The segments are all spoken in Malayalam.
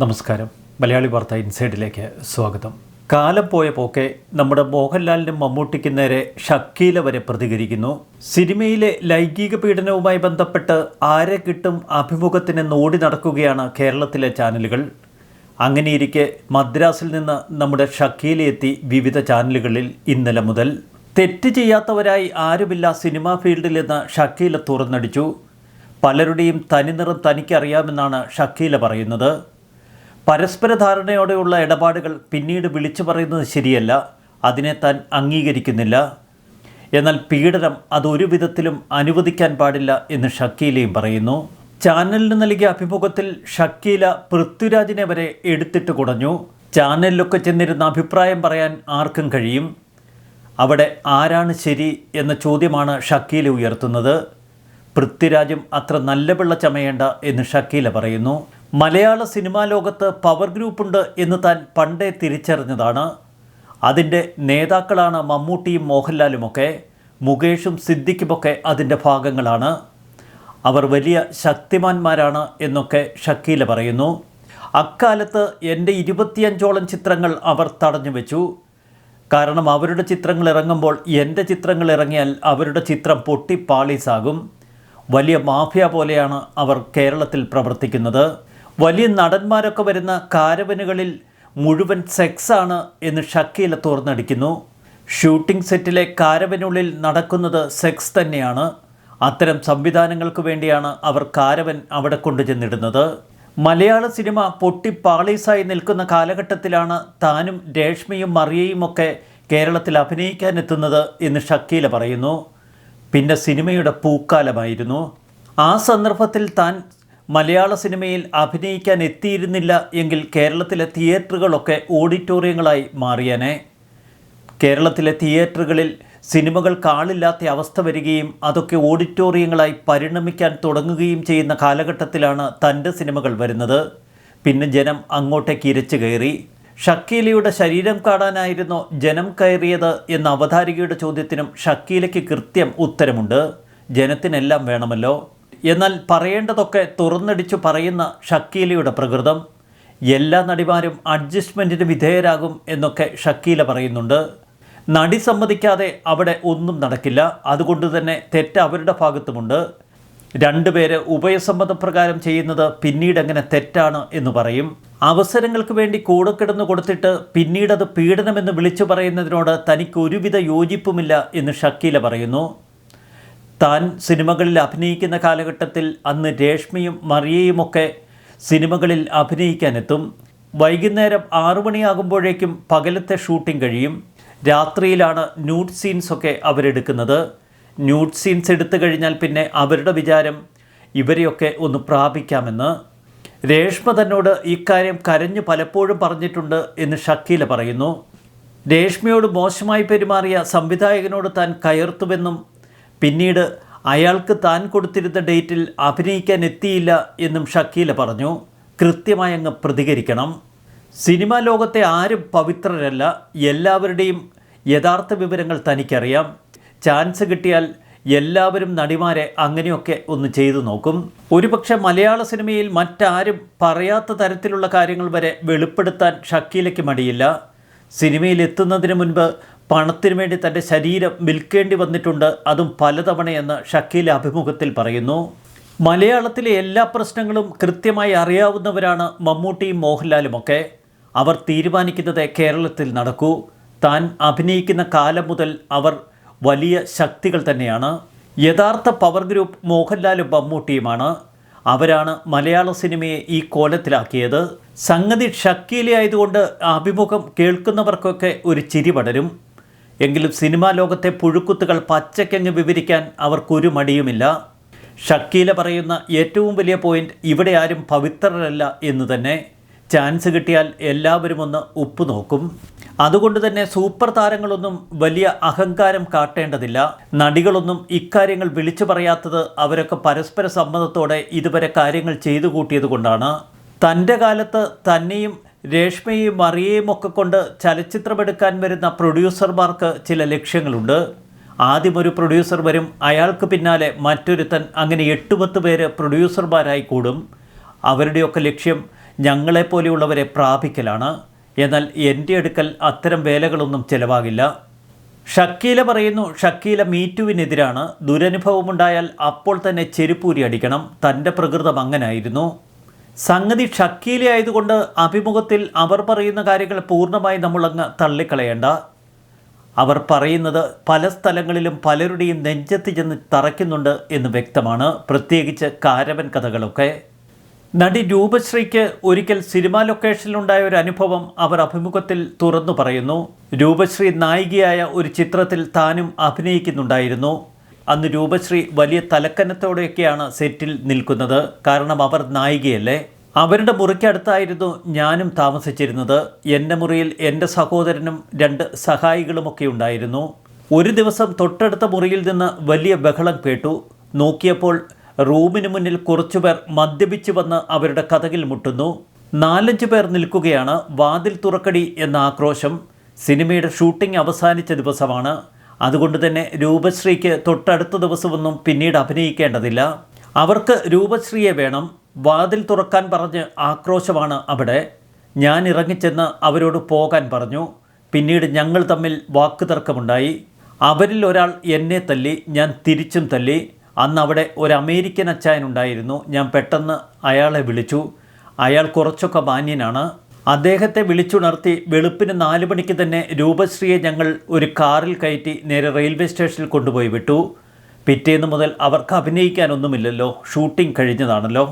നമസ്കാരം. മലയാളി വാർത്ത ഇൻസൈഡിലേക്ക് സ്വാഗതം. കാലം പോയ പോക്കെ നമ്മുടെ മോഹൻലാലിനും മമ്മൂട്ടിക്കും നേരെ ഷക്കീല വരെ പ്രതികരിക്കുന്നു. സിനിമയിലെ ലൈംഗിക പീഡനവുമായി ബന്ധപ്പെട്ട് ആരെ കിട്ടും അഭിമുഖത്തിന് നോടി നടക്കുകയാണ് കേരളത്തിലെ ചാനലുകൾ. അങ്ങനെയിരിക്കെ മദ്രാസിൽ നിന്ന് നമ്മുടെ ഷക്കീല എത്തി വിവിധ ചാനലുകളിൽ ഇന്നലെ മുതൽ. തെറ്റ് ചെയ്യാത്തവരായി ആരുമില്ല സിനിമാ ഫീൽഡിൽ നിന്ന് ഷക്കീല തുറന്നടിച്ചു. പലരുടെയും തനിനിറം തനിക്കറിയാമെന്നാണ് ഷക്കീല പറയുന്നത്. പരസ്പര ധാരണയോടെയുള്ള ഇടപാടുകൾ പിന്നീട് വിളിച്ചു പറയുന്നത് ശരിയല്ല അതിനെ താൻ അംഗീകരിക്കുന്നില്ല. എന്നാൽ പീഡനം അതൊരു വിധത്തിലും അനുവദിക്കാൻ പാടില്ല എന്ന് ഷക്കീലയും പറയുന്നു. ചാനലിന് നൽകിയ അഭിമുഖത്തിൽ ഷക്കീല പൃഥ്വിരാജിനെ വരെ എടുത്തിട്ട് കുടഞ്ഞു. ചാനലിലൊക്കെ ചെന്നിരുന്ന അഭിപ്രായം പറയാൻ ആർക്കും കഴിയും. അവിടെ ആരാണ് ശരി എന്ന ചോദ്യമാണ് ഷക്കീല ഉയർത്തുന്നത്. പൃഥ്വിരാജും അത്ര നല്ല പിള്ള ചമയേണ്ട എന്ന് ഷക്കീല പറയുന്നു. മലയാള സിനിമാ ലോകത്ത് പവർ ഗ്രൂപ്പുണ്ട് എന്ന് താൻ പണ്ടേ തിരിച്ചറിഞ്ഞതാണ്. അതിന്റെ നേതാക്കളാണ് മമ്മൂട്ടിയും മോഹൻലാലുമൊക്കെ മുകേഷും സിദ്ദിഖുമൊക്കെ അതിന്റെ ഭാഗങ്ങളാണ്. അവർ വലിയ ശക്തിമാന്മാരാണ് എന്നൊക്കെ ഷക്കീല പറയുന്നു. അക്കാലത്ത് എന്റെ ഇരുപത്തിയഞ്ചോളം ചിത്രങ്ങൾ അവർ തടഞ്ഞു വെച്ചു. കാരണം അവരുടെ ചിത്രങ്ങൾ ഇറങ്ങുമ്പോൾ എന്റെ ചിത്രങ്ങൾ ഇറങ്ങിയാൽ അവരുടെ ചിത്രം പൊട്ടി പാളീസാകും വലിയ മാഫിയ പോലെയാണ് അവർ കേരളത്തിൽ പ്രവർത്തിക്കുന്നത്. വലിയ നടന്മാരൊക്കെ വരുന്ന കാരവനുകളിൽ മുഴുവൻ സെക്സാണ് എന്ന് ഷക്കീല തുറന്നടിക്കുന്നു ഷൂട്ടിംഗ് സെറ്റിലെ കാരവനുള്ളിൽ നടക്കുന്നത് സെക്സ് തന്നെയാണ്. അത്തരം സംവിധാനങ്ങൾക്ക് വേണ്ടിയാണ് അവർ കാരവൻ അവിടെ കൊണ്ടുചെന്നിടുന്നത്. മലയാള സിനിമ പൊട്ടി പാളീസായി നിൽക്കുന്ന കാലഘട്ടത്തിലാണ് താനും രേഷ്മയും മറിയയും ഒക്കെ കേരളത്തിൽ അഭിനയിക്കാനെത്തുന്നത് എന്ന് ഷക്കീല പറയുന്നു. പിന്നെ സിനിമയുടെ പൂക്കാലമായിരുന്നു. ആ സന്ദർഭത്തിൽ താൻ മലയാള സിനിമയിൽ അഭിനയിക്കാൻ എത്തിയിരുന്നില്ല എങ്കിൽ കേരളത്തിലെ തിയേറ്ററുകളൊക്കെ ഓഡിറ്റോറിയങ്ങളായി മാറിയനെ. കേരളത്തിലെ തിയേറ്ററുകളിൽ സിനിമകൾ കാളില്ലാത്ത അവസ്ഥ വരികയും അതൊക്കെ ഓഡിറ്റോറിയങ്ങളായി പരിണമിക്കാൻ തുടങ്ങുകയും ചെയ്യുന്ന കാലഘട്ടത്തിലാണ് തന്റെ സിനിമകൾ വരുന്നത്. പിന്നെ ജനം അങ്ങോട്ടേക്ക് ഇരച്ചു കയറി. ഷക്കീലയുടെ ശരീരം കാണാനായിരുന്നോ ജനം കയറിയത് എന്ന അവതാരികയുടെ ചോദ്യത്തിനും ഷക്കീലയ്ക്ക് കൃത്യം ഉത്തരമുണ്ട്. ജനത്തിനെല്ലാം വേണമല്ലോ. എന്നാൽ പറയേണ്ടതൊക്കെ തുറന്നടിച്ചു പറയുന്ന ഷക്കീലയുടെ പ്രകൃതം. എല്ലാ നടിമാരും അഡ്ജസ്റ്റ്മെന്റിന് വിധേയരാകും എന്നൊക്കെ ഷക്കീല പറയുന്നുണ്ട്. നടി സമ്മതിക്കാതെ അവിടെ ഒന്നും നടക്കില്ല. അതുകൊണ്ട് തന്നെ തെറ്റ് അവരുടെ ഭാഗത്തുമുണ്ട്. രണ്ടുപേര് ഉഭയസമ്മതപ്രകാരം ചെയ്യുന്നത് പിന്നീട് എങ്ങനെ തെറ്റാണ് എന്ന് പറയും. അവസരങ്ങൾക്ക് വേണ്ടി കൂടെ കിടന്നു കൊടുത്തിട്ട് പിന്നീടത് പീഡനമെന്ന് വിളിച്ചു പറയുന്നതിനോട് തനിക്ക് ഒരുവിധ യോജിപ്പുമില്ല എന്ന് ഷക്കീല പറയുന്നു. താൻ സിനിമകളിൽ അഭിനയിക്കുന്ന കാലഘട്ടത്തിൽ അന്ന് രേഷ്മയും മറിയയുമൊക്കെ സിനിമകളിൽ അഭിനയിക്കാനെത്തും. വൈകുന്നേരം ആറു മണിയാകുമ്പോഴേക്കും പകലത്തെ ഷൂട്ടിംഗ് കഴിയും. രാത്രിയിലാണ് ന്യൂഡ് സീൻസൊക്കെ അവരെടുക്കുന്നത്. ന്യൂഡ് സീൻസ് എടുത്തു കഴിഞ്ഞാൽ പിന്നെ അവരുടെ വിചാരം ഇവരെയൊക്കെ ഒന്ന് പ്രാപിക്കാമെന്ന്. രേഷ്മ തന്നോട് ഇക്കാര്യം കരഞ്ഞു പലപ്പോഴും പറഞ്ഞിട്ടുണ്ട് എന്ന് ഷക്കീല പറയുന്നു. രേഷ്മയോട് മോശമായി പെരുമാറിയ സംവിധായകനോട് താൻ കയർത്തുവെന്നും പിന്നീട് അയാൾക്ക് താൻ കൊടുത്തിരുന്ന ഡേറ്റിൽ അഭിനയിക്കാൻ എത്തിയില്ല എന്നും ഷക്കീല പറഞ്ഞു. കൃത്യമായി അങ്ങ് പ്രതികരിക്കണം. സിനിമാ ലോകത്തെ ആരും പവിത്രരല്ല. എല്ലാവരുടെയും യഥാർത്ഥ വിവരങ്ങൾ തനിക്കറിയാം. ചാൻസ് കിട്ടിയാൽ എല്ലാവരും നടിമാരെ അങ്ങനെയൊക്കെ ഒന്ന് ചെയ്തു നോക്കും. ഒരുപക്ഷെ മലയാള സിനിമയിൽ മറ്റാരും പറയാത്ത തരത്തിലുള്ള കാര്യങ്ങൾ വരെ വെളിപ്പെടുത്താൻ ഷക്കീലയ്ക്ക് മടിയില്ല. സിനിമയിൽ എത്തുന്നതിന് മുൻപ് പണത്തിനു വേണ്ടി തന്റെ ശരീരം വിൽക്കേണ്ടി വന്നിട്ടുണ്ട്. അതും പലതവണയെന്ന് ഷക്കീൽ അഭിമുഖത്തിൽ പറയുന്നു. മലയാളത്തിലെ എല്ലാ പ്രശ്നങ്ങളും കൃത്യമായി അറിയാവുന്നവരാണ് മമ്മൂട്ടിയും മോഹൻലാലുമൊക്കെ. അവർ തീരുമാനിക്കുന്നത് കേരളത്തിൽ നടക്കൂ. താൻ അഭിനയിക്കുന്ന കാലം മുതൽ അവർ വലിയ ശക്തികൾ തന്നെയാണ്. യഥാർത്ഥ പവർ ഗ്രൂപ്പ് മോഹൻലാലും മമ്മൂട്ടിയുമാണ്. അവരാണ് മലയാള സിനിമയെ ഈ കോലത്തിലാക്കിയത്. സംഗതി ഷക്കീലയായതുകൊണ്ട് അഭിമുഖം കേൾക്കുന്നവർക്കൊക്കെ ഒരു ചിരി പടരും. എങ്കിലും സിനിമാ ലോകത്തെ പുഴുക്കുത്തുകൾ പച്ചക്കങ്ങ് വിവരിക്കാൻ അവർക്കൊരു മടിയുമില്ല. ഷക്കീല പറയുന്ന ഏറ്റവും വലിയ പോയിന്റ് ഇവിടെ ആരും പവിത്രരല്ല എന്ന് തന്നെ. ചാൻസ് കിട്ടിയാൽ എല്ലാവരും ഒന്ന് ഉപ്പ് നോക്കും. അതുകൊണ്ട് തന്നെ സൂപ്പർ താരങ്ങളൊന്നും വലിയ അഹങ്കാരം കാട്ടേണ്ടതില്ല. നടികളൊന്നും ഇക്കാര്യങ്ങൾ വിളിച്ചു പറയാത്തത് അവരൊക്കെ പരസ്പര സമ്മതത്തോടെ ഇതുവരെ കാര്യങ്ങൾ ചെയ്തു കൂട്ടിയത് കൊണ്ടാണ്. തന്റെ കാലത്ത് തന്നെയും രേഷ്മയെയും മറിയയും ഒക്കെ കൊണ്ട് ചലച്ചിത്രമെടുക്കാൻ വരുന്ന പ്രൊഡ്യൂസർമാർക്ക് ചില ലക്ഷ്യങ്ങളുണ്ട്. ആദ്യം ഒരു പ്രൊഡ്യൂസർ വരും. അയാൾക്ക് പിന്നാലെ മറ്റൊരുത്തൻ അങ്ങനെ എട്ട് പത്ത് പേര് പ്രൊഡ്യൂസർമാരായി കൂടും. അവരുടെയൊക്കെ ലക്ഷ്യം ഞങ്ങളെപ്പോലെയുള്ളവരെ പ്രാപിക്കലാണ്. എന്നാൽ എന്റെ അടുക്കൽ അത്തരം വേലകളൊന്നും ചിലവാകില്ല. ഷക്കീല പറയുന്നു ഷക്കീല മീറ്റുവിനെതിരാണ് ദുരനുഭവമുണ്ടായാൽ അപ്പോൾ തന്നെ ചെരുപ്പൂരി അടിക്കണം. തന്റെ പ്രകൃതം അങ്ങനായിരുന്നു. സംഗതി ഷക്കീലി ആയതുകൊണ്ട് അഭിമുഖത്തിൽ അവർ പറയുന്ന കാര്യങ്ങൾ പൂർണമായി നമ്മളങ്ങ് തള്ളിക്കളയേണ്ട. അവർ പറയുന്നത് പല സ്ഥലങ്ങളിലും പലരുടെയും നെഞ്ചത്ത് ചെന്ന് തറയ്ക്കുന്നുണ്ട് എന്ന് വ്യക്തമാണ്. പ്രത്യേകിച്ച് കാരവൻ കഥകളൊക്കെ. നടി രൂപശ്രീക്ക് ഒരിക്കൽ സിനിമാ ലൊക്കേഷനിലുണ്ടായ ഒരു അനുഭവം അവർ അഭിമുഖത്തിൽ തുറന്നു പറയുന്നു. രൂപശ്രീ നായികയായ ഒരു ചിത്രത്തിൽ താനും അഭിനയിക്കുന്നുണ്ടായിരുന്നു. അന്ന് രൂപശ്രീ വലിയ തലക്കനത്തോടെയൊക്കെയാണ് സെറ്റിൽ നിൽക്കുന്നത്. കാരണം അവർ നായികയല്ലേ? അവരുടെ മുറിക്കടുത്തായിരുന്നു ഞാനും താമസിച്ചിരുന്നത്. എന്റെ മുറിയിൽ എന്റെ സഹോദരനും രണ്ട് സഹായികളുമൊക്കെ ഉണ്ടായിരുന്നു. ഒരു ദിവസം തൊട്ടടുത്ത മുറിയിൽ നിന്ന് വലിയ ബഹളം കേട്ടു. നോക്കിയപ്പോൾ റൂമിന് മുന്നിൽ കുറച്ചുപേർ മദ്യപിച്ച് വന്ന് അവരുടെ കഥകിൽ മുട്ടുന്നു. നാലഞ്ച് പേർ നിൽക്കുകയാണ്. വാതിൽ തുറക്കടി എന്ന ആക്രോശം. സിനിമയുടെ ഷൂട്ടിംഗ് അവസാനിച്ച ദിവസമാണ്. അതുകൊണ്ട് തന്നെ രൂപശ്രീക്ക് തൊട്ടടുത്ത ദിവസമൊന്നും പിന്നീട് അഭിനയിക്കേണ്ടതില്ല. അവർക്ക് രൂപശ്രീയെ വേണം. വാതിൽ തുറക്കാൻ പറഞ്ഞ് ആക്രോശമാണ് അവിടെ. ഞാൻ ഇറങ്ങിച്ചെന്ന് അവരോട് പോകാൻ പറഞ്ഞു. പിന്നീട് ഞങ്ങൾ തമ്മിൽ വാക്കുതർക്കമുണ്ടായി. അവരിൽ ഒരാൾ എന്നെ തല്ലി ഞാൻ തിരിച്ചും തല്ലി. അന്ന് അവിടെ ഒരു അമേരിക്കൻ അച്ചായനുണ്ടായിരുന്നു ഞാൻ പെട്ടെന്ന് അയാളെ വിളിച്ചു. അയാൾ കുറച്ചൊക്കെ മാന്യനാണ്. അദ്ദേഹത്തെ വിളിച്ചുണർത്തി വെളുപ്പിന് നാല് മണിക്ക് തന്നെ രൂപശ്രീയെ ഞങ്ങൾ ഒരു കാറിൽ കയറ്റി നേരെ റെയിൽവേ സ്റ്റേഷനിൽ കൊണ്ടുപോയി വിട്ടു. പിറ്റേന്ന് മുതൽ അവർക്ക് അഭിനയിക്കാനൊന്നുമില്ലല്ലോ. ഷൂട്ടിംഗ് കഴിഞ്ഞതാണല്ലോ.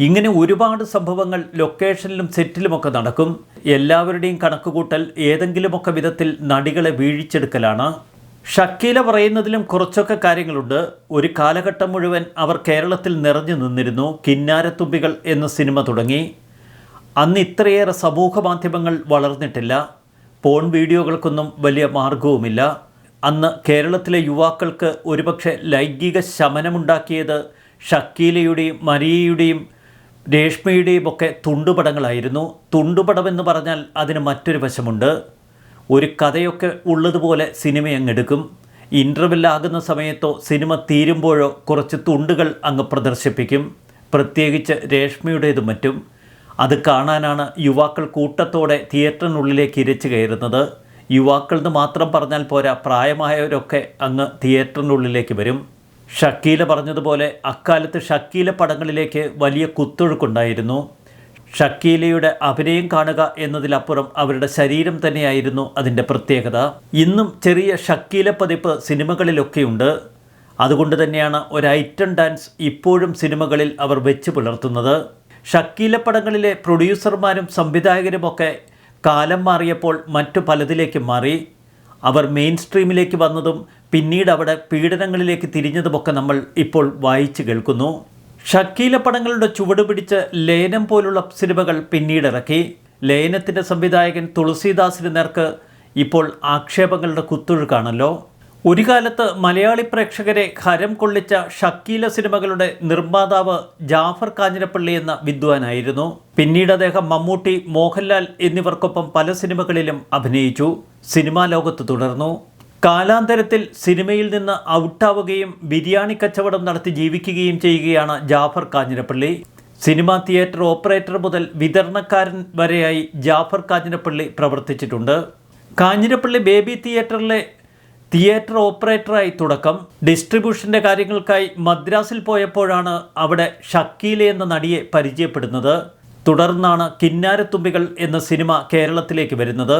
ഇങ്ങനെ ഒരുപാട് സംഭവങ്ങൾ ലൊക്കേഷനിലും സെറ്റിലുമൊക്കെ നടക്കും. എല്ലാവരുടെയും കണക്കുകൂട്ടൽ ഏതെങ്കിലുമൊക്കെ വിധത്തിൽ നടികളെ വീഴിച്ചെടുക്കലാണ്. ഷക്കീല പറയുന്നതിലും കുറച്ചൊക്കെ കാര്യങ്ങളുണ്ട്. ഒരു കാലഘട്ടം മുഴുവൻ അവർ കേരളത്തിൽ നിറഞ്ഞു നിന്നിരുന്നു. കിന്നാരത്തുമ്പികൾ എന്ന സിനിമ തുടങ്ങി. അന്ന് ഇത്രയേറെ സമൂഹ മാധ്യമങ്ങൾ വളർന്നിട്ടില്ല. പോൺ വീഡിയോകൾക്കൊന്നും വലിയ മാർഗവുമില്ല അന്ന് കേരളത്തിലെ യുവാക്കൾക്ക് ഒരുപക്ഷെ ലൈംഗിക ശമനമുണ്ടാക്കിയത് ഷക്കീലയുടെയും മരിയയുടെയും രേഷ്മയുടെയും ഒക്കെ തുണ്ടുപടങ്ങളായിരുന്നു. തുണ്ടുപടമെന്ന് പറഞ്ഞാൽ അതിന് മറ്റൊരു വശമുണ്ട്. ഒരു കഥയൊക്കെ ഉള്ളതുപോലെ സിനിമ അങ്ങെടുക്കും. ഇന്റർവെല്ലാകുന്ന സമയത്തോ സിനിമ തീരുമ്പോഴോ കുറച്ച് തുണ്ടുകൾ അങ്ങ് പ്രദർശിപ്പിക്കും. പ്രത്യേകിച്ച് രേഷ്മയുടേതും മറ്റും. അത് കാണാനാണ് യുവാക്കൾ കൂട്ടത്തോടെ തിയേറ്ററിനുള്ളിലേക്ക് ഇരച്ചു കയറുന്നത്. യുവാക്കൾ എന്ന് മാത്രം പറഞ്ഞാൽ പോരാ പ്രായമായവരൊക്കെ അങ്ങ് തിയേറ്ററിനുള്ളിലേക്ക് വരും. ഷക്കീല പറഞ്ഞതുപോലെ അക്കാലത്ത് ഷക്കീല പടങ്ങളിലേക്ക് വലിയ കുത്തൊഴുക്കുണ്ടായിരുന്നു. ഷക്കീലയുടെ അഭിനയം കാണുക എന്നതിലപ്പുറം അവരുടെ ശരീരം തന്നെയായിരുന്നു അതിന്റെ പ്രത്യേകത. ഇന്നും ചെറിയ ഷക്കീല പതിപ്പ് സിനിമകളിലൊക്കെയുണ്ട്. അതുകൊണ്ട് തന്നെയാണ് ഒരു ഐറ്റം ഡാൻസ് ഇപ്പോഴും സിനിമകളിൽ അവർ വെച്ച് പുലർത്തുന്നത്. ഷക്കീല പടങ്ങളിലെ പ്രൊഡ്യൂസർമാരും സംവിധായകരുമൊക്കെ കാലം മാറിയപ്പോൾ മറ്റു പലതിലേക്ക് മാറി. അവർ മെയിൻ സ്ട്രീമിലേക്ക് വന്നതും പിന്നീട് അവിടെ പീഡനങ്ങളിലേക്ക് തിരിഞ്ഞതുമൊക്കെ നമ്മൾ ഇപ്പോൾ വായിച്ചു കേൾക്കുന്നു. ഷക്കീല പടങ്ങളുടെ ചുവട് പിടിച്ച് ലയനം പോലുള്ള സിനിമകൾ പിന്നീട് ഇറക്കി ലയനത്തിന്റെ സംവിധായകൻ തുളസീദാസിന് നേർക്ക് ഇപ്പോൾ ആക്ഷേപങ്ങളുടെ കുത്തൊഴുക്കാണല്ലോ. ഒരു കാലത്ത് മലയാളി പ്രേക്ഷകരെ ഹരം കൊള്ളിച്ച ഷക്കീല സിനിമകളുടെ നിർമ്മാതാവ് ജാഫർ കാഞ്ഞിരപ്പള്ളി എന്ന വിദ്വാനായിരുന്നു. പിന്നീട് അദ്ദേഹം മമ്മൂട്ടി മോഹൻലാൽ എന്നിവർക്കൊപ്പം പല സിനിമകളിലും അഭിനയിച്ചു. സിനിമാ ലോകത്ത് തുടർന്നു. കാലാന്തരത്തിൽ സിനിമയിൽ നിന്ന് ഔട്ടാവുകയും ബിരിയാണി കച്ചവടം നടത്തി ജീവിക്കുകയും ചെയ്യുകയാണ് Jafar Kanjirappally. Cinema theatre operator മുതൽ വിതരണക്കാരൻ വരെയായി ജാഫർ കാഞ്ഞിരപ്പള്ളി പ്രവർത്തിച്ചിട്ടുണ്ട്. കാഞ്ഞിരപ്പള്ളി ബേബി തിയേറ്ററിലെ തിയേറ്റർ ഓപ്പറേറ്ററായി തുടക്കം. ഡിസ്ട്രിബ്യൂഷന്റെ കാര്യങ്ങൾക്കായി മദ്രാസിൽ പോയപ്പോഴാണ് അവിടെ ഷക്കീല എന്ന നടിയെ പരിചയപ്പെടുന്നത്. തുടർന്നാണ് കിന്നാരത്തുമ്പികൾ എന്ന സിനിമ കേരളത്തിലേക്ക് വരുന്നത്.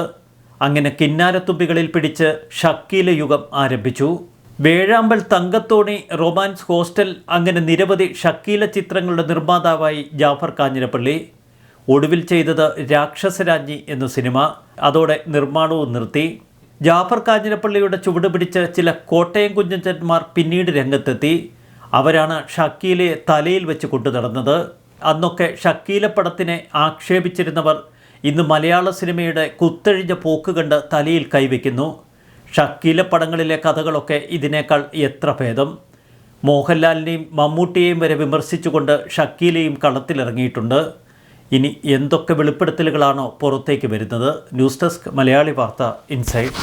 അങ്ങനെ കിന്നാരത്തുമ്പികളിൽ പിടിച്ച് ഷക്കീല യുഗം ആരംഭിച്ചു. വേഴാമ്പൽ തങ്കത്തോണി റൊമാൻസ് ഹോസ്റ്റൽ അങ്ങനെ നിരവധി ഷക്കീല ചിത്രങ്ങളുടെ നിർമ്മാതാവായി ജാഫർ കാഞ്ഞിരപ്പള്ളി. ഒടുവിൽ ചെയ്തത് രാക്ഷസരാജ്ഞി എന്ന സിനിമ. അതോടെ നിർമ്മാണവും നിർത്തി. ജാഫർ കാഞ്ഞിരപ്പള്ളിയുടെ ചുവട് പിടിച്ച ചില കോട്ടയം കുഞ്ഞച്ചന്മാർ പിന്നീട് രംഗത്തെത്തി. അവരാണ് ഷക്കീലയെ തലയിൽ വെച്ച് കൊണ്ടു നടന്നത്. അന്നൊക്കെ ഷക്കീല പടത്തിനെ ആക്ഷേപിച്ചിരുന്നവർ ഇന്ന് മലയാള സിനിമയുടെ കുത്തഴിഞ്ഞ പോക്ക് കണ്ട് തലയിൽ കൈവയ്ക്കുന്നു. ഷക്കീല പടങ്ങളിലെ കഥകളൊക്കെ ഇതിനേക്കാൾ എത്ര ഭേദം? മോഹൻലാലിനെയും മമ്മൂട്ടിയെയും വരെ വിമർശിച്ചുകൊണ്ട് ഷക്കീലയും കളത്തിലിറങ്ങിയിട്ടുണ്ട്. ഇനി എന്തൊക്കെ വെളിപ്പെടുത്തലുകളാണോ പുറത്തേക്ക് വരുന്നത്? ന്യൂസ് ഡെസ്ക് മലയാളി വാർത്ത ഇൻസൈഡ്